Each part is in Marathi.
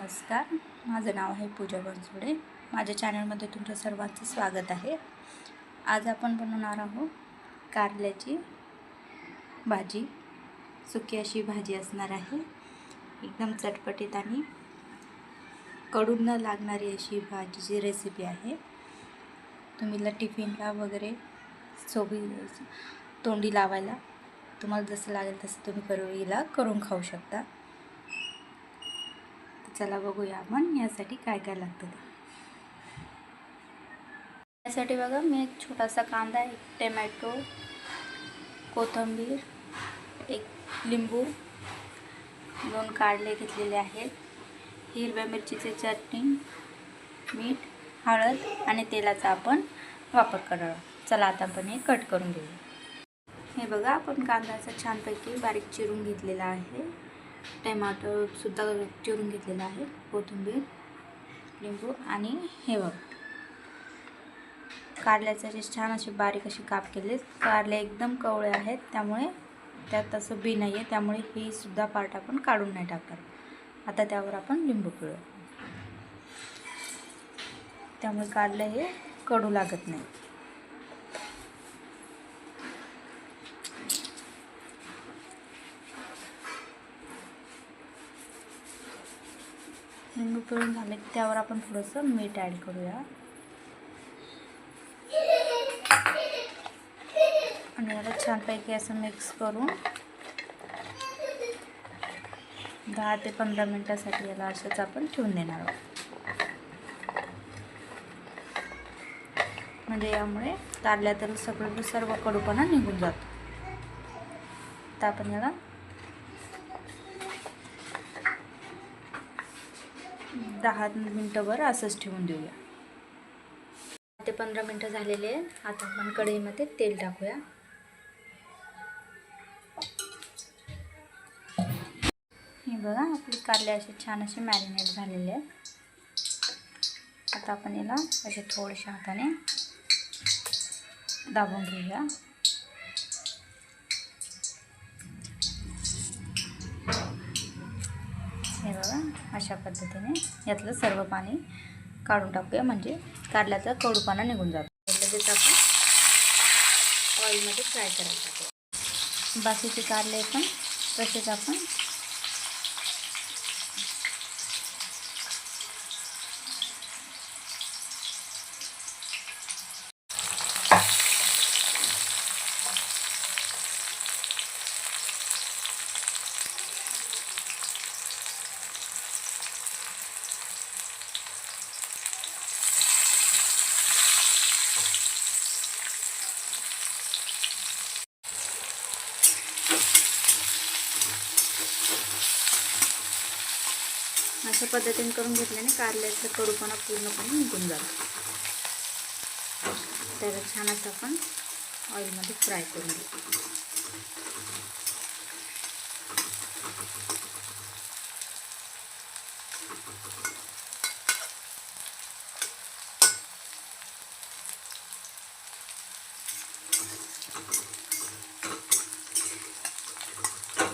नमस्कार. माझं नाव आहे पूजा बनसोडे. माझ्या चॅनलमध्ये तुमचं सर्वांचं स्वागत आहे. आज आपण बनवणार आहोत कारल्याची भाजी. सुकी अशी भाजी असणार आहे. एकदम चटपटीत आणि कडून न लागणारी अशी भाजीची रेसिपी आहे. तुम्हीला टिफिनला वगैरे सोबी तोंडी लावायला तुम्हाला जसं लागेल तसं तुम्ही करू हिला करून खाऊ शकता. चला बघूया आपण यासाठी काय काय लागतं ते. यासाठी बघा मी एक छोटासा कांदा एक टमॅटो कोथिंबीर एक लिंबू दोन काढले घेतलेले आहेत हिरव्या मिरचीचे चटणी मीठ हळद आणि तेलाचा आपण वापर करणार चला आता आपण हे कट करून घेऊया. हे बघा आपण कांद्याचं छानपैकी बारीक चिरून घेतलेला आहे. टमाटरसुद्धा चिरून घेतलेला आहे कोथिंबीर लिंबू आणि हे बघ. कारल्याचे जे छान असे बारीक असे काप केले कारले एकदम कवळे आहेत त्यामुळे त्यात असं बी नाही आहे त्यामुळे ही सुद्धा पार्ट आपण काढून नाही टाकणार आता त्यावर आपण लिंबू पिळू त्यामुळे कारलं हे कडू लागत नाही लिंबू पिळून झाले की त्यावर आपण थोडंसं मीठ ॲड करूया. आणि याला छानपैकी असं मिक्स करून दहा ते पंधरा मिनटासाठी याला असंच आपण ठेवून देणार आहोत. म्हणजे यामुळे कारल्यातील सगळं सर्व कडूपणा निघून जातो. तर आपण याला दहा मिनटंभर असंच ठेवून देऊया. ते पंधरा मिनटं झालेले आहेत. आता आपण कढईमध्ये तेल टाकूया. हे बघा आपले कारले असे छान असे मॅरिनेट झालेले आहेत. आता आपण याला असे थोडेशा हाताने दाबून घेऊया. अशा पद्धतीने यातलं सर्व पाणी काढून टाकूया. म्हणजे काढल्याचा कडूपाना निघून जातो. लगेच आपण ऑइलमध्ये फ्राय करायचं टाकूया. बाकीचे काढले पण तसेच आपण अशा पद्धतीने करून घेतल्याने कारल्याचा कडूपणा पूर्णपणे निघून जातो. त्याला छान असं आपण ऑइलमध्ये फ्राय करून घेऊ.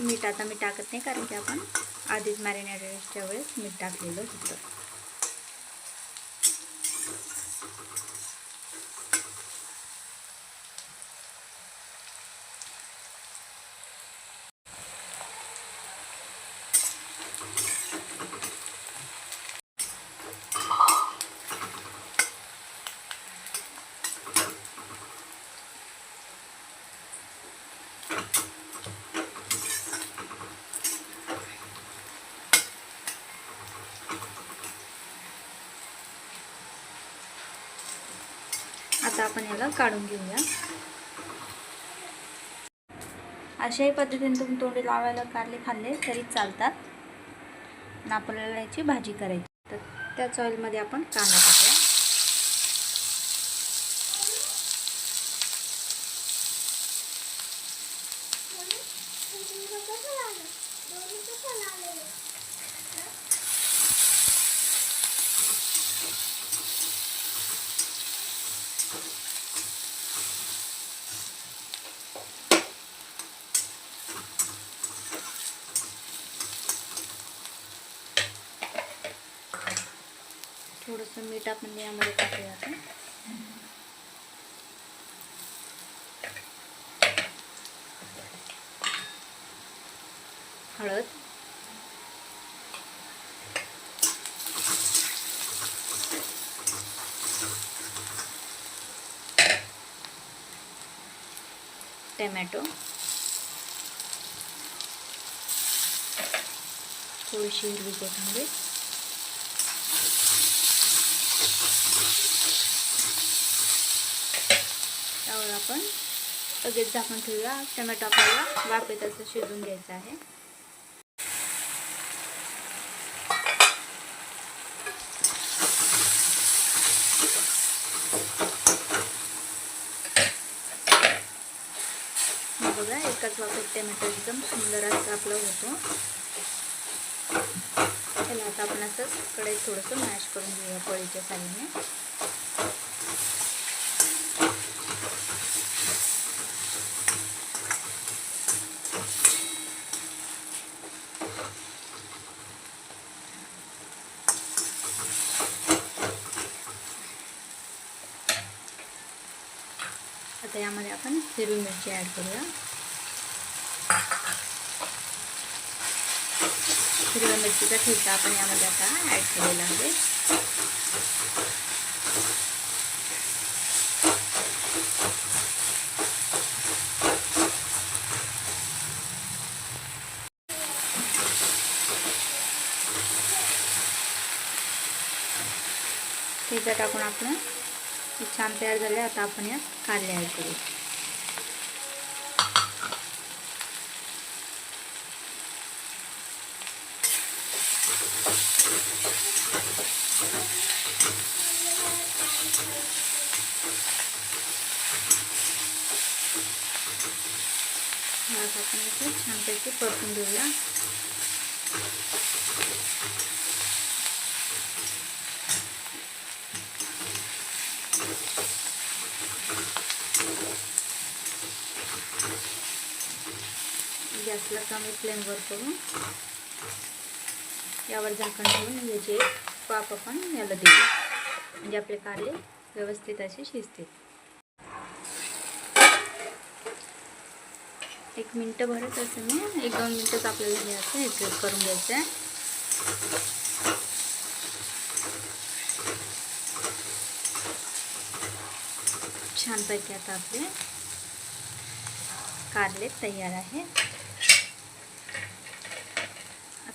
मीठ आता मी टाकत नाही कारण की आपण आधीच मॅरिनेटेडच्या वेळेस मीठ टाकलेलं होतं. आता आपण याला काढून घेऊया. अशाही पद्धतीने तुम्ही तोंडी लावायला कारले खाल्ले तरी चालतात. आपल्याला याची भाजी करायची. तर त्याच ऑइलमध्ये आपण कांदा टाकूया. थोडंसं मीठ आपण यामध्ये टाकूया आता. हळद. टमॅटो. थोडीशी हिरवी कोथिंबीर त्यावर आपण लगेच झाकून ठेवूया. टमॅटो आपल्याला वाफेत असं शिजून घ्यायचं आहे. बघा एकाच वाफेत टमॅटो एकदम सुंदर असं आपलं होतो. त्याला आता आपण असंच कडे थोडंसं मॅश करून घेऊया पळीच्या सालीने. आता यामध्ये आपण हिरवी मिरची ॲड करूया. हिरव्या मिरचीचा ठेचा आपण यामध्ये आता ॲड केलेला आहे. ठेचा टाकून आपण हे छान तयार झाले आता आपण यात कारले ॲड करू. आपण इथे छानपैकी परतून घेऊया. गॅसला कमी फ्लेमवर करून यावर झाकण ठेवून याचे पाप आपण याला देऊ. म्हणजे आपले कारले व्यवस्थित असे शिजतील. एक मिनटं भरत असं मी एक दोन मिनटंच आपल्याला हे असं हे करून घ्यायचं आहे छानपैकी आता आपले कारले तयार आहे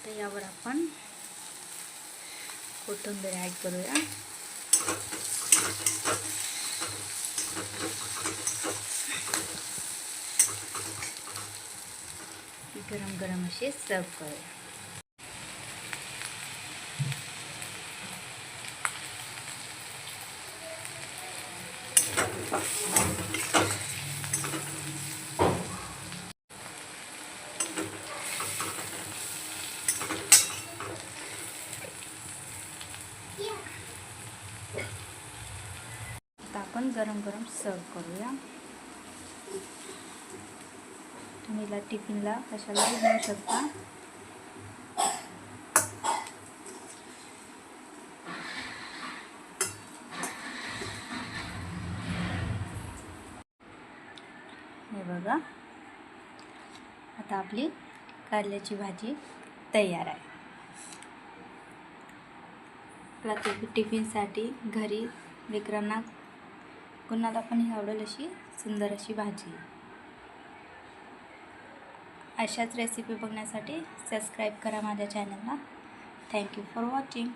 आता यावर आपण कोथिंबीर ॲड करूया. गरम गरम असे सर्व करूया आता आपण गरम गरम सर्व करूया. तुम्ही टिफिनला कशाला देऊ शकता. हे बघा. आता आपली कारल्याची भाजी तयार आहे. प्रत्येक टिफिनसाठी घरी विक्रमना कुणाला पण ही आवडेल अशी सुंदर अशी भाजी. अशाच रेसिपी बघण्यासाठी सबस्क्राईब करा माझ्या चॅनलला थँक्यू फॉर वॉचिंग